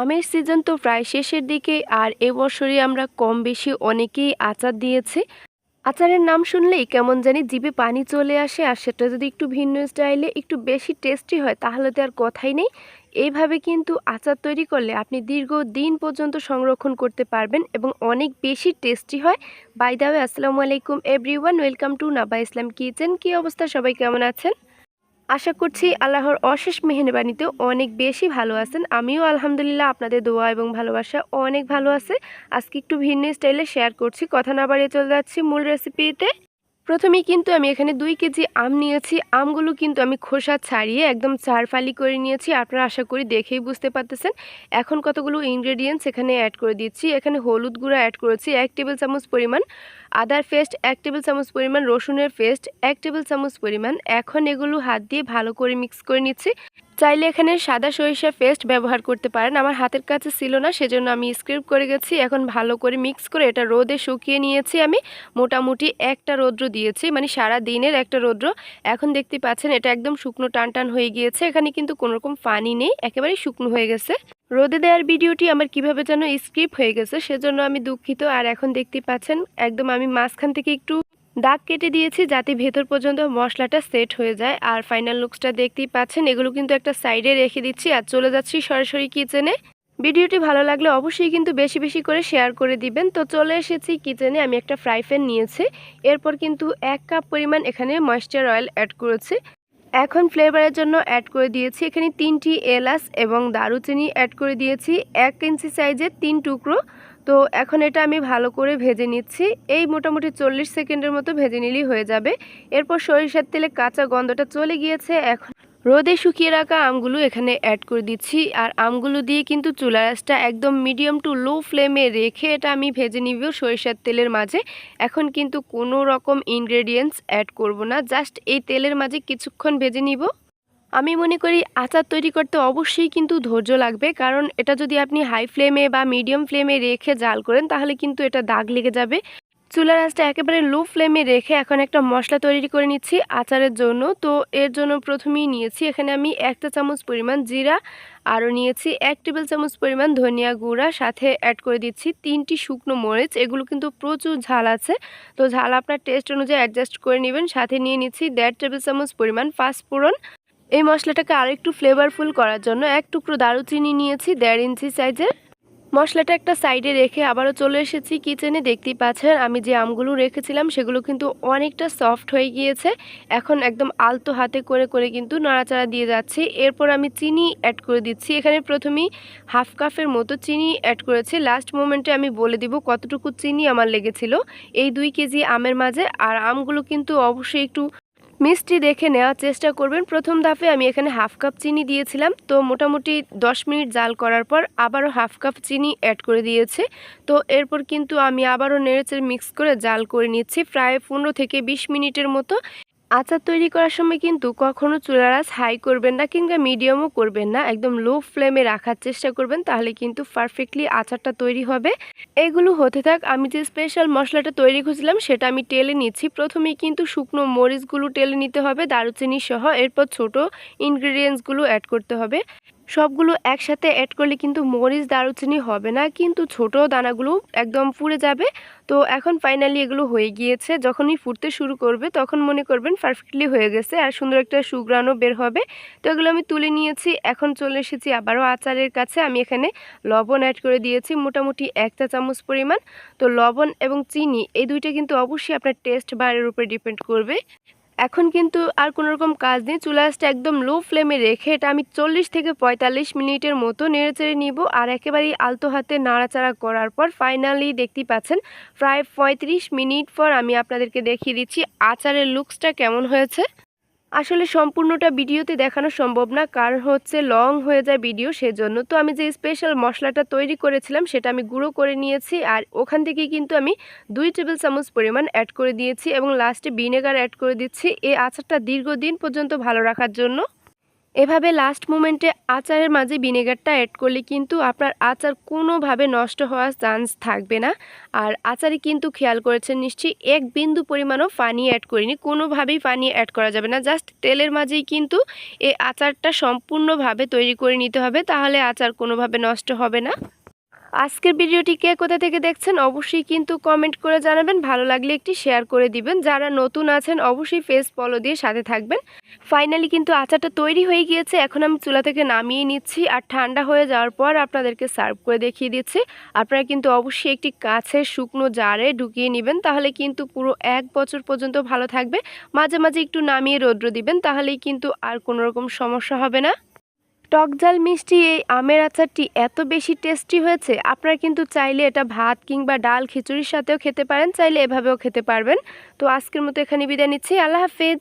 আমের সিজন তো প্রায় শেষের দিকে, আর এবছরই আমরা কম বেশি অনেকেই আচার দিয়েছি। আচারের নাম শুনলেই কেমন জানি জিভে পানি চলে আসে, আর সেটা যদি একটু ভিন্ন স্টাইলে একটু বেশি টেস্টি হয়, তাহলে তো আর কথাই নেই। এইভাবে কিন্তু আচার তৈরি করলে আপনি দীর্ঘ দিন পর্যন্ত সংরক্ষণ করতে পারবেন এবং অনেক বেশি টেস্টি হয়। বাই দাওয়ে আসসালামু আলাইকুম everyone, welcome to Naba Islam kitchen. কী অবস্থা? সবাই কেমন আছেন? আশা করছি আল্লাহর অশেষ মেহরবানিতে অনেক বেশি ভালো আছেন। আমিও আলহামদুলিল্লাহ আপনাদের দোয়া এবং ভালোবাসা অনেক ভালো আছে। আজকে একটু ভিন্ন স্টাইলে শেয়ার করছি। কথা না বাড়িয়ে চলে যাচ্ছি মূল রেসিপিতে প্রথমেই কিন্তু আমি এখানে দুই কেজি আম নিয়েছি। আমগুলো কিন্তু আমি খোসা ছাড়িয়ে একদম চারফালি করে নিয়েছি। আপনারা আশা করি দেখেই বুঝতে পারতেছেন। এখন কতগুলো ইনগ্রেডিয়েন্টস এখানে অ্যাড করে দিচ্ছি। এখানে হলুদ গুঁড়া অ্যাড করেছি। এক টেবিল চামচ পরিমাণ আদার পেস্ট এক টেবিল চামচ পরিমাণ রসুনের পেস্ট এক টেবিল চামচ পরিমাণ। এখন এগুলো হাত দিয়ে ভালো করে মিক্স করে নিচ্ছি। চাইলে এখানে সাদা সরিষা পেস্ট ব্যবহার করতে পারেন। আমার হাতের কাছে ছিল না, সেজন্য আমি স্ক্রিপ করে গেছি। এখন ভালো করে মিক্স করে এটা রোদে শুকিয়ে নিয়েছি আমি। মোটামুটি একটা রৌদ্র দিয়েছি মানে সারা দিনের একটা রৌদ্র। এখন দেখতে পাচ্ছেন এটা একদম শুকনো টান টান হয়ে গিয়েছে। এখানে কিন্তু কোনো রকম পানি নেই, একেবারেই শুকনো হয়ে গেছে। রোদে দেওয়ার ভিডিওটি আমার কীভাবে যেন স্ক্রিপ হয়ে গেছে, সেজন্য আমি দুঃখিত। আর এখন দেখতে পাচ্ছেন, একদম আমি মাঝখান থেকে একটু দাগ কেটে দিয়েছি যাতে ভেতর পর্যন্ত মশলাটা সেট হয়ে যায়। আর ফাইনাল লুকসটা দেখতেই পাচ্ছেন, এগুলো কিন্তু একটা সাইডে রেখে দিচ্ছি আর চলে যাচ্ছি সরাসরি কিচেনে ভিডিওটি ভালো লাগলে অবশ্যই কিন্তু বেশি বেশি করে শেয়ার করে দিবেন। তো চলে এসেছি কিচেনে আমি একটা ফ্রাই প্যান নিয়েছি। এরপর কিন্তু এক কাপ পরিমাণ এখানে ময়েশ্চার অয়েল অ্যাড করেছি। এখন ফ্লেভারের জন্য অ্যাড করে দিয়েছি এখানে তিনটি এলাচ এবং দারুচিনি অ্যাড করে দিয়েছি। এক ইঞ্চি সাইজের তিন টুকরো। তো এখন এটা আমি ভালো করে ভেজে নিচ্ছি। এই মোটামুটি চল্লিশ সেকেন্ডের মতো ভেজে নিলেই হয়ে যাবে। এরপর সরিষার তেলে কাঁচা গন্ধটা চলে গিয়েছে। এখন রোদে শুকিয়ে রাখা আমগুলো এখানে অ্যাড করে দিচ্ছি। আর আমগুলো দিয়ে কিন্তু চুলা রাসটা একদম মিডিয়াম টু লো ফ্লেমে রেখে এটা আমি ভেজে নিব সরিষার তেলের মাঝে। এখন কিন্তু কোনো রকম ইনগ্রেডিয়েন্টস অ্যাড করব না। জাস্ট এই তেলের মাঝে কিছুক্ষণ ভেজে নিব। আমি মনে করি আচার তৈরি করতে অবশ্যই কিন্তু ধৈর্য লাগবে, কারণ এটা যদি আপনি হাই ফ্লেমে বা মিডিয়াম ফ্লেমে রেখে জাল করেন, তাহলে কিন্তু এটা দাগ লেগে যাবে। চুলার আঁচটা একেবারে লো ফ্লেমে রেখে এখন একটা মশলা তৈরি করে নিচ্ছি আচারের জন্য। তো এর জন্য প্রথমেই নিয়েছি এখানে আমি একটা চামচ পরিমাণ জিরা, আরও নিয়েছি এক টেবিল চামচ পরিমাণ ধনিয়া গুঁড়া, সাথে অ্যাড করে দিচ্ছি তিনটি শুকনো মরিচ, এগুলো কিন্তু প্রচুর ঝাল আছে। তো ঝাল আপনার টেস্ট অনুযায়ী অ্যাডজাস্ট করে নেবেন, সাথে নিয়ে নিচ্ছি দেড় টেবিল চামচ পরিমাণ পাঁচফোড়ন এই মশলাটাকে আরেকটু ফ্লেভারফুল করার জন্য এক টুকরো দারুচিনি নিয়েছি, দেড় ইঞ্চি সাইজের। মশলাটা একটা সাইডে রেখে আবারও চলে এসেছি কিচেনে দেখতেই পাচ্ছেন, আমি যে আমগুলো রেখেছিলাম, সেগুলো কিন্তু অনেকটা সফট হয়ে গিয়েছে। এখন একদম আলতো হাতে করে করে কিন্তু নাড়াচাড়া দিয়ে যাচ্ছি। এরপর আমি চিনি অ্যাড করে দিচ্ছি। এখানে প্রথমেই হাফ কাপের মতো চিনি অ্যাড করেছি। লাস্ট মোমেন্টে আমি বলে দিব কতটুকু চিনি আমার লেগেছিল। এই দুই কেজি আমের মাঝে, আর আমগুলো কিন্তু অবশ্যই একটু মিষ্টি দেখে নেওয়ার চেষ্টা করবেন। প্রথম ধাপে আমি এখানে হাফ কাপ চিনি দিয়েছিলাম। তো মোটামুটি দশ মিনিট জাল করার পর আবারও হাফ কাপ চিনি অ্যাড করে দিয়েছে। তো এরপর কিন্তু আমি আবারও নেড়েচেড়ে মিক্স করে জাল করে নিচ্ছি। প্রায় পনেরো থেকে বিশ মিনিটের মতো আচার তৈরি করার সময় কিন্তু কখনো চুলার আঁচ হাই করবেন না কিংবা মিডিয়ামও করবেন না। একদম লো ফ্লেমে রাখার চেষ্টা করবেন, তাহলে কিন্তু পারফেক্টলি আচারটা তৈরি হবে। এগুলো হতে থাক, আমি যে স্পেশাল মশলাটা তৈরি করছিলাম, সেটা আমি টেলে নিচ্ছি। প্রথমেই কিন্তু শুকনো মরিচগুলো টেলে নিতে হবে দারুচিনি সহ এরপর ছোট ইনগ্রিডিয়েন্টসগুলো অ্যাড করতে হবে। সবগুলো একসাথে অ্যাড করলে কিন্তু মরিচ, দারুচিনি হবে না, কিন্তু ছোট দানাগুলো একদম পুড়ে যাবে। তো এখন ফাইনালি এগুলো হয়ে গিয়েছে। যখনই ফুটতে শুরু করবে, তখন মনে করবেন পারফেক্টলি হয়ে গেছে আর সুন্দর একটা সুগ্রানও বের হবে। তো এগুলো আমি তুলে নিয়েছি। এখন চলে এসেছি আবারও আচারের কাছে। আমি এখানে লবণ অ্যাড করে দিয়েছি, মোটামুটি একটা চামচ পরিমাণ। তো লবণ এবং চিনি, এই দুইটা কিন্তু অবশ্যই আপনার টেস্ট বারের উপরে ডিপেন্ড করবে। এখন কিন্তু আর কোনো রকম কাজ নেই। চুলা আঁচটা একদম লো ফ্লেমে রেখে এটা আমি চল্লিশ থেকে পঁয়তাল্লিশ মিনিটের মতো নেড়েচেড়ে নিব আর একেবারেই আলতো হাতে নাড়াচাড়া করার পর ফাইনালি দেখতে পাচ্ছেন, প্রায় পঁয়ত্রিশ মিনিট পর আমি আপনাদেরকে দেখিয়ে দিচ্ছি আচারের লুকসটা কেমন হয়েছে। আসলে সম্পূর্ণটা ভিডিওতে দেখানো সম্ভব না, কারণ হচ্ছে লং হয়ে যায় ভিডিও সেজন্য। তো আমি যে স্পেশাল মশলাটা তৈরি করেছিলাম, সেটা আমি গুঁড়ো করে নিয়েছি আর ওখান থেকেই কিন্তু আমি দুই টেবিল চামচ পরিমাণ অ্যাড করে দিয়েছি এবং লাস্টে ভিনেগার অ্যাড করে দিচ্ছি। এই আচারটা দীর্ঘদিন পর্যন্ত ভালো রাখার জন্য। এভাবে লাস্ট মোমেন্টে আচারের মাঝে ভিনেগারটা অ্যাড করলে কিন্তু আপনার আচার কোনোভাবে নষ্ট হওয়ার চান্স থাকবে না। আর আচারে কিন্তু খেয়াল করেছেন নিশ্চয়ই, এক বিন্দু পরিমাণও পানি অ্যাড করিনি, কোনোভাবেই পানি অ্যাড করা যাবে না। জাস্ট তেলের মাঝেই কিন্তু এই আচারটা সম্পূর্ণভাবে তৈরি করে নিতে হবে, তাহলে আচার কোনোভাবে নষ্ট হবে না। আজকের ভিডিওটি কে কোথা থেকে দেখছেন অবশ্যই কিন্তু কমেন্ট করে জানাবেন। ভালো লাগলে একটি শেয়ার করে দিবেন। যারা নতুন আছেন অবশ্যই ফেস ফলো দিয়ে সাথে থাকবেন। ফাইনালি কিন্তু আচারটা তৈরি হয়ে গিয়েছে। এখন আমি চুলা থেকে নামিয়ে নিচ্ছি আর ঠান্ডা হয়ে যাওয়ার পর আপনাদেরকে সার্ভ করে দেখিয়ে দিচ্ছি। আপনারা কিন্তু অবশ্যই একটি কাছের শুকনো জারে ঢুকিয়ে নেবেন। তাহলে কিন্তু পুরো এক বছর পর্যন্ত ভালো থাকবে। মাঝে মাঝে একটু নামিয়ে রৌদ্র দিবেন। তাহলেই কিন্তু আর কোনো রকম সমস্যা হবে না। টক ঝাল মিষ্টি এই আমের আচারটি এত বেশি টেস্টি হয়েছে, আপনারা কিন্তু চাইলে এটা ভাত কিংবা ডাল খিচুড়ির সাথেও খেতে পারেন, চাইলে এভাবেও খেতে পারবেন। তো আজকের মতো এখানে বিদায় নিচ্ছি, আল্লাহ হাফেজ।